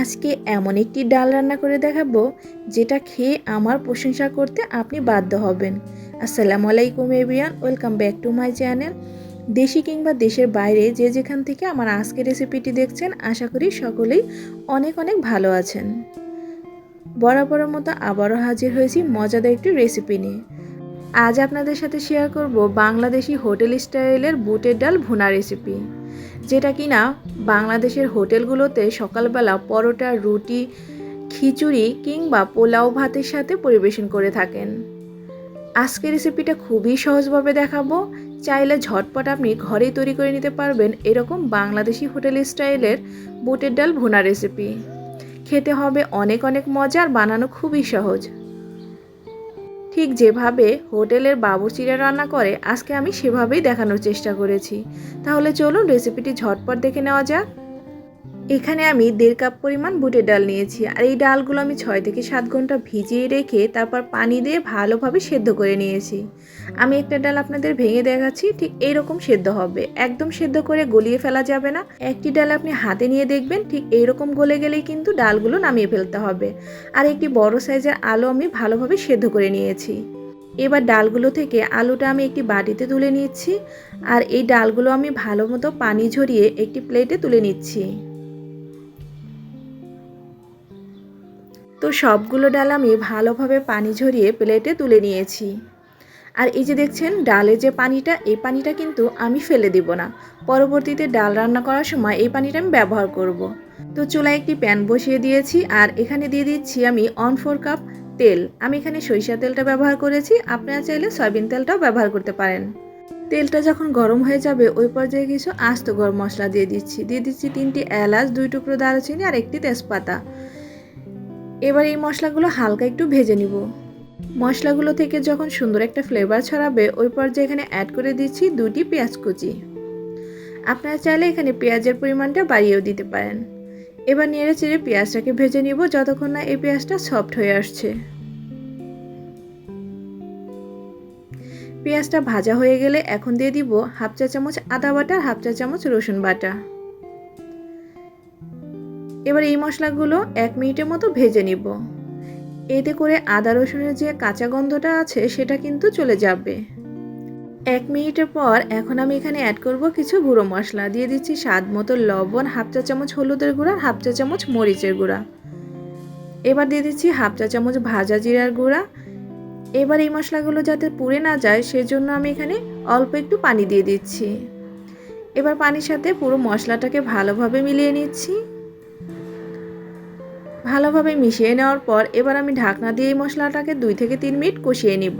আজকে এমন একটি ডাল রান্না করে দেখাবো, যেটা খেয়ে আমার প্রশংসা করতে আপনি বাধ্য হবেন। আসসালামু আলাইকুম avian welcome back to my channel. দেশি কিংবা দেশের বাইরে যে যেখান থেকে আমার আজকের রেসিপিটি দেখছেন, আশা করি সকলেই অনেক অনেক ভালো আছেন। বরাবরের মতো আবারও হাজির হয়েছি মজাদার একটি রেসিপি নিয়ে। আজ আপনাদের সাথে শেয়ার করব বাংলাদেশি হোটেল স্টাইলের বুটের ডাল ভুনা রেসিপি। যেটা কিনা বাংলাদেশের হোটেলগুলোতে সকালবেলা পরোটা, রুটি, খিচুড়ি কিংবা পোলাও ভাতের সাথে পরিবেশন করে থাকেন। আজকের রেসিপিটা খুবই সহজভাবে দেখাবো। চাইলে ঝটপট আপনি ঘরেই তৈরি করে নিতে পারবেন এরকম বাংলাদেশি হোটেল স্টাইলের বুটের ডাল ভুনা রেসিপি। খেতে হবে অনেক অনেক মজার বানানো খুবই সহজ। ঠিক যেভাবে হোটেলের বাবুচিরা রান্না করে, আজকে আমি সেভাবেই দেখানোর চেষ্টা করেছি। তাহলে চলুন রেসিপিটি ঝটপট দেখে নেওয়া যাক। এখানে আমি দেড় কাপ পরিমাণ বুটের ডাল নিয়েছি। আর এই ডালগুলো আমি ছয় থেকে সাত ঘণ্টা ভিজিয়ে রেখে তারপর পানি দিয়ে ভালোভাবে সেদ্ধ করে নিয়েছি। আমি একটা ডাল আপনাদের ভেঙে দেখাচ্ছি, ঠিক এইরকম সেদ্ধ হবে। একদম সেদ্ধ করে গলিয়ে ফেলা যাবে না। একটি ডাল আপনি হাতে নিয়ে দেখবেন, ঠিক এইরকম গলে গেলেই কিন্তু ডালগুলো নামিয়ে ফেলতে হবে। আর একটি বড় সাইজের আলু আমি ভালোভাবে সেদ্ধ করে নিয়েছি। এবার ডালগুলো থেকে আলুটা আমি একটি বাটিতে তুলে নিচ্ছি। আর এই ডালগুলো আমি ভালো মতো পানি ঝরিয়ে একটি প্লেটে তুলে নিচ্ছি। তো সবগুলো ডাল আমি ভালোভাবে পানি ঝরিয়ে প্লেটে তুলে নিয়েছি। আর এই যে দেখছেন, ডালে যে পানিটা, এই পানিটা কিন্তু আমি ফেলে দিব না। পরবর্তীতে ডাল রান্না করার সময় এই পানিটা আমি ব্যবহার করব। তো চুলায় একটি প্যান বসিয়ে দিয়েছি আর এখানে দিয়ে দিচ্ছি আমি অন ফোর কাপ তেল। আমি এখানে সরিষা তেলটা ব্যবহার করেছি। আপনারা চাইলে সয়াবিন তেলটাও ব্যবহার করতে পারেন। তেলটা যখন গরম হয়ে যাবে, ওই পর্যায়ে কিছু আস্ত গরম মশলা দিয়ে দিচ্ছি। দিয়ে দিচ্ছি তিনটি এলাচ, দুই টুকরো দারুচিনি আর একটি তেজপাতা। এবার এই মশলাগুলো হালকা একটু ভেজে নিব। মশলাগুলো থেকে যখন সুন্দর একটা ফ্লেভার ছড়াবে, ওই পর্যায়ে এখানে অ্যাড করে দিচ্ছি দুটি পেঁয়াজ কুচি। আপনারা চাইলে এখানে পেঁয়াজের পরিমাণটা বাড়িয়েও দিতে পারেন। এবার নেড়ে চেড়ে পেঁয়াজটাকে ভেজে নিব যতক্ষণ না এই পেঁয়াজটা সফট হয়ে আসছে। পেঁয়াজটা ভাজা হয়ে গেলে এখন দিয়ে দিব হাফ চা চামচ আদা বাটা হাফ চা চামচ রসুন বাটা। এবার এই মশলাগুলো এক মিনিটের মতো ভেজে নিব। এতে করে আদা রসুনের যে কাঁচা গন্ধটা আছে সেটা কিন্তু চলে যাবে। এক মিনিটের পর এখন আমি এখানে অ্যাড করব কিছু গুঁড়ো মশলা। দিয়ে দিচ্ছি স্বাদ মতো লবণ, হাফ চা চামচ হলুদের গুঁড়া, হাফ চা চামচ মরিচের গুঁড়া। এবার দিয়ে দিচ্ছি হাফ চা চামচ ভাজা জিরার গুঁড়া। এবার এই মশলাগুলো যাতে পুড়ে না যায় সেজন্য আমি এখানে অল্প একটু পানি দিয়ে দিচ্ছি। এবার পানির সাথে পুরো মশলাটাকে ভালোভাবে মিলিয়ে নিচ্ছি। ভালোভাবে মিশিয়ে নেওয়ার পর এবার আমি ঢাকনা দিয়ে এই মশলাটাকে দুই থেকে তিন মিনিট কষিয়ে নিব।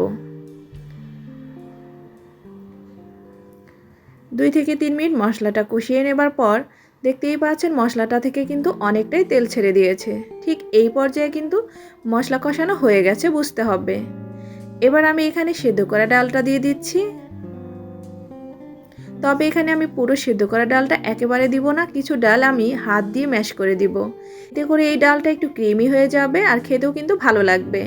দুই থেকে তিন মিনিট মশলাটা কষিয়ে নেবার পর দেখতেই পাচ্ছেন মশলাটা থেকে কিন্তু অনেকটাই তেল ছেড়ে দিয়েছে। ঠিক এই পর্যায়ে কিন্তু মশলা কষানো হয়ে গেছে, বুঝতে হবে। এবার আমি এখানে সেদ্ধ করা ডালটা দিয়ে দিচ্ছি। তবে এখানে আমি পুরো সেদ্ধ করা ডালটা একেবারে দিব না, কিছু ডাল আমি হাত দিয়ে ম্যাশ করে দিব। এতে করে এই ডালটা একটু ক্রিমি হয়ে যাবে আর খেতেও কিন্তু ভালো লাগবে।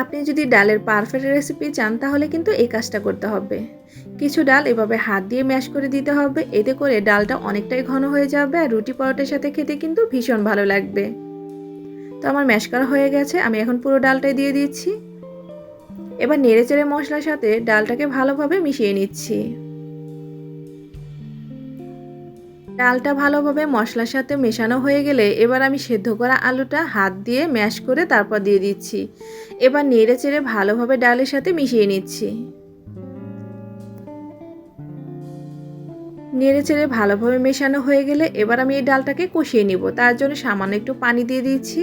আপনি যদি ডালের পারফেক্ট রেসিপি চান, তাহলে কিন্তু এই কাজটা করতে হবে। কিছু ডাল এভাবে হাত দিয়ে ম্যাশ করে দিতে হবে, এতে করে ডালটা অনেকটাই ঘন হয়ে যাবে আর রুটি পরোটার সাথে খেতে কিন্তু ভীষণ ভালো লাগবে। তো আমার ম্যাশ করা হয়ে গেছে, আমি এখন পুরো ডালটাই দিয়ে দিচ্ছি। এবার নেড়েচেড়ে মশলার সাথে ডালটাকে ভালোভাবে মিশিয়ে নিচ্ছি। ডালটা ভালোভাবে মশলার সাথে মেশানো হয়ে গেলে এবার আমি সেদ্ধ করা আলুটা হাত দিয়ে ম্যাশ করে তারপর দিয়ে দিচ্ছি। এবার নেড়ে চেড়ে ভালোভাবে ডালের সাথে মিশিয়ে নিচ্ছি। নেড়ে চেড়ে ভালোভাবে মেশানো হয়ে গেলে এবার আমি এই ডালটাকে কষিয়ে নিব। তার জন্য সামান্য একটু পানি দিয়ে দিচ্ছি।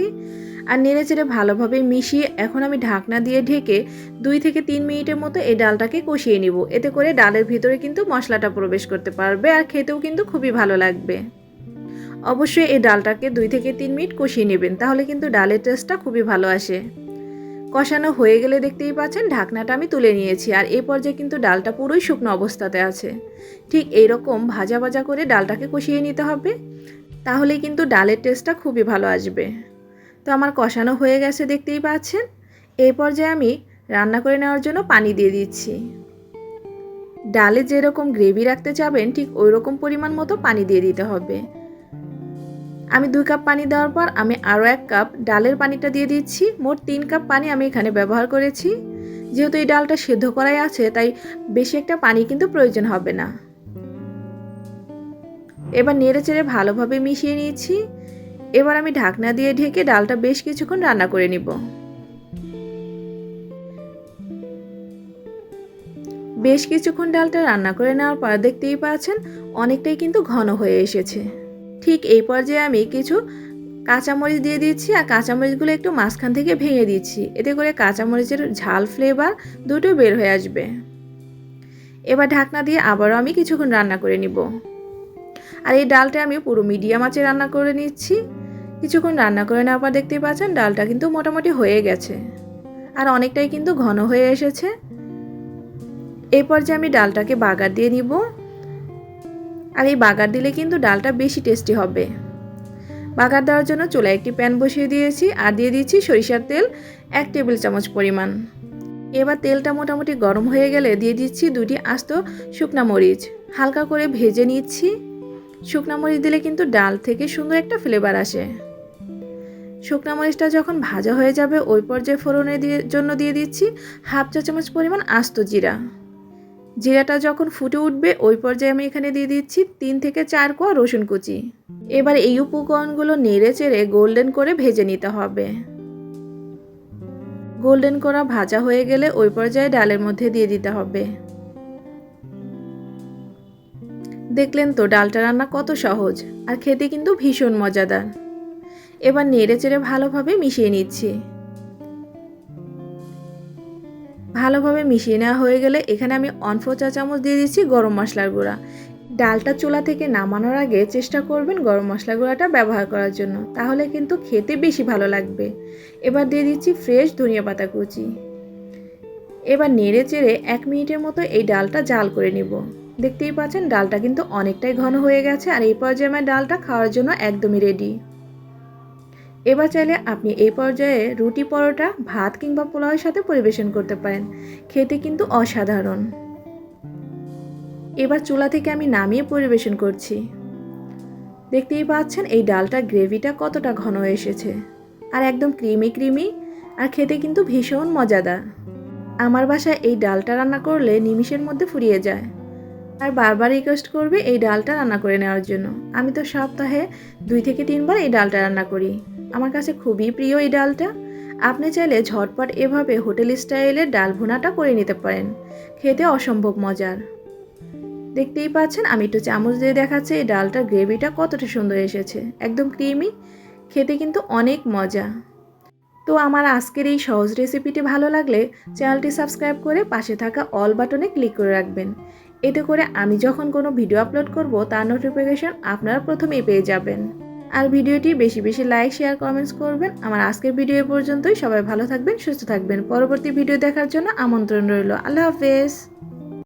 আর নেড়ে চেড়ে ভালোভাবে মিশিয়ে এখন আমি ঢাকনা দিয়ে ঢেকে দুই থেকে তিন মিনিটের মতো এই ডালটাকে কষিয়ে নিব। এতে করে ডালের ভিতরে কিন্তু মশলাটা প্রবেশ করতে পারবে আর খেতেও কিন্তু খুবই ভালো লাগবে। অবশ্যই এই ডালটাকে দুই থেকে তিন মিনিট কষিয়ে নেবেন, তাহলে কিন্তু ডালের টেস্টটা খুবই ভালো আসে। কষানো হয়ে গেলে দেখতেই পাচ্ছেন ঢাকনাটা আমি তুলে নিয়েছি আর এই পর্যায়ে কিন্তু ডালটা পুরোই শুকনো অবস্থাতে আছে। ঠিক এইরকম ভাজা ভাজা করে ডালটাকে কষিয়ে নিতে হবে, তাহলে কিন্তু ডালের টেস্টটা খুবই ভালো আসবে। তো আমার কষানো হয়ে গেছে দেখতেই পাচ্ছেন। এই পর্যায়ে আমি রান্না করে নেওয়ার জন্য পানি দিয়ে দিচ্ছি। ডালে যেরকম গ্রেভি রাখতে চাবেন, ঠিক ওই রকম পরিমাণ মতো পানি দিয়ে দিতে হবে। আমি দুই কাপ পানি দেওয়ার পর আমি আরও এক কাপ ডালের পানিটা দিয়ে দিচ্ছি। মোট তিন কাপ পানি আমি এখানে ব্যবহার করেছি। যেহেতু এই ডালটা সেদ্ধ করাই আছে, তাই বেশি একটা পানি কিন্তু প্রয়োজন হবে না। এবার নেড়ে চেড়ে ভালোভাবে মিশিয়ে নিয়েছি। এবার আমি ঢাকনা দিয়ে ঢেকে ডালটা বেশ কিছুক্ষণ রান্না করে নিব। বেশ কিছুক্ষণ ডালটা রান্না করে নেওয়ার পর দেখতেই পাচ্ছেন অনেকটাই কিন্তু ঘন হয়ে এসেছে। ঠিক এই পর্যায়ে আমি কিছু কাঁচামরিচ দিয়ে দিচ্ছি আর কাঁচামরিচগুলো একটু মাঝখান থেকে ভেঙে দিচ্ছি। এতে করে কাঁচামরিচের ঝাল ফ্লেভার দুটো বের হয়ে আসবে। এবার ঢাকনা দিয়ে আবারও আমি কিছুক্ষণ রান্না করে নিব। আর এই ডালটা আমি পুরো মিডিয়াম আঁচে রান্না করে নিচ্ছি। কিছুক্ষণ রান্না করে নেওয়ার পর দেখতেই পাচ্ছেন ডালটা কিন্তু মোটামুটি হয়ে গেছে। আর অনেকটাই কিন্তু ঘন হয়ে এসেছে। এরপর যে আমি ডালটাকে বাগার দিয়ে নিব, আর এই বাগার দিলে কিন্তু ডালটা বেশি টেস্টি হবে। বাগার দেওয়ার জন্য চুলায় একটি প্যান বসিয়ে দিয়েছি, আর দিয়ে দিচ্ছি সরিষার তেল এক টেবিল চামচ পরিমাণ। এবার তেলটা মোটামুটি গরম হয়ে গেলে দিয়ে দিচ্ছি দুটি আস্ত শুকনা মরিচ। হালকা করে ভেজে নিচ্ছি। শুকনা মরিচ দিলে কিন্তু ডাল থেকে সুন্দর একটা ফ্লেভার আসে। শুকনা মরিচটা যখন ভাজা হয়ে যাবে, ওই পর্যায়ে ফোড়নের জন্য দিয়ে দিচ্ছি হাফ চা চামচ পরিমাণ আস্ত জিরা। জিরাটা যখন ফুটে উঠবে, ওই পর্যায়ে আমি এখানে দিয়ে দিচ্ছি তিন থেকে চার কোয়া রসুন কুচি। এবার এই উপকরণগুলো নেড়ে চেড়ে গোল্ডেন করে ভেজে নিতে হবে। গোল্ডেন করা ভাজা হয়ে গেলে ওই পর্যায়ে ডালের মধ্যে দিয়ে দিতে হবে। দেখলেন তো, ডালটা রান্না কত সহজ আর খেতে কিন্তু ভীষণ মজাদার। এবার নেড়ে চেড়ে ভালোভাবে মিশিয়ে নিচ্ছি। ভালোভাবে মিশিয়ে নেওয়া হয়ে গেলে এখানে আমি অনফ চা চামচ দিয়ে দিচ্ছি গরম মশলার গুঁড়া। ডালটা চুলা থেকে নামানোর আগে চেষ্টা করবেন গরম মশলা গুঁড়াটা ব্যবহার করার জন্য, তাহলে কিন্তু খেতে বেশি ভালো লাগবে। এবার দিয়ে দিচ্ছি ফ্রেশ ধনিয়া পাতা কুচি। এবার নেড়ে চেড়ে এক মিনিটের মতো এই ডালটা জাল করে নিব। দেখতেই পাচ্ছেন ডালটা কিন্তু অনেকটাই ঘন হয়ে গেছে আর এই পর্যায়ে আমার ডালটা খাওয়ার জন্য একদমই রেডি এবার চাইলে আপনি এই পর্যায়ে রুটি পরোটা, ভাত কিংবা পোলাওয়ের সাথে পরিবেশন করতে পারেন। খেতে কিন্তু অসাধারণ। এবার চুলা থেকে আমি নামিয়ে পরিবেশন করছি। দেখতেই পাচ্ছেন এই ডালটা গ্রেভিটা কতটা ঘন এসেছে। আর একদম ক্রিমি ক্রিমি আর খেতে কিন্তু ভীষণ মজাদার। আমার বাসায় এই ডালটা রান্না করলে নিমিষের মধ্যে ফুরিয়ে যায়। আর বারবার রিকোয়েস্ট করবে এই ডালটা রান্না করে নেওয়ার জন্য। আমি তো সপ্তাহে দুই থেকে তিনবার এই ডালটা রান্না করি। আমার কাছে খুবই প্রিয় এই ডালটা। আপনি চাইলে ঝটপট এভাবে হোটেল স্টাইলের ডাল ভুনাটা করে নিতে পারেন। খেতে অসম্ভব মজার। দেখতেই পাচ্ছেন, আমি একটু চামচ দিয়ে দেখাচ্ছি এই ডালটার গ্রেভিটা কতটা সুন্দর এসেছে। একদম ক্রিমি, খেতে কিন্তু অনেক মজা। তো আমার আজকের এই সহজ রেসিপিটি ভালো লাগলে চ্যানেলটি সাবস্ক্রাইব করে পাশে থাকা অল বাটনে ক্লিক করে রাখবেন। এতে করে আমি যখন কোনো ভিডিও আপলোড করব, তার নোটিফিকেশন আপনারা প্রথমেই পেয়ে যাবেন। আর ভিডিওটি বেশি বেশি লাইক শেয়ার কমেন্টস করবেন। আমার আজকের ভিডিও পর্যন্তই। সবাই ভালো থাকবেন, সুস্থ থাকবেন। পরবর্তী ভিডিও দেখার জন্য আমন্ত্রণ রইল। আল্লাহ হাফেজ।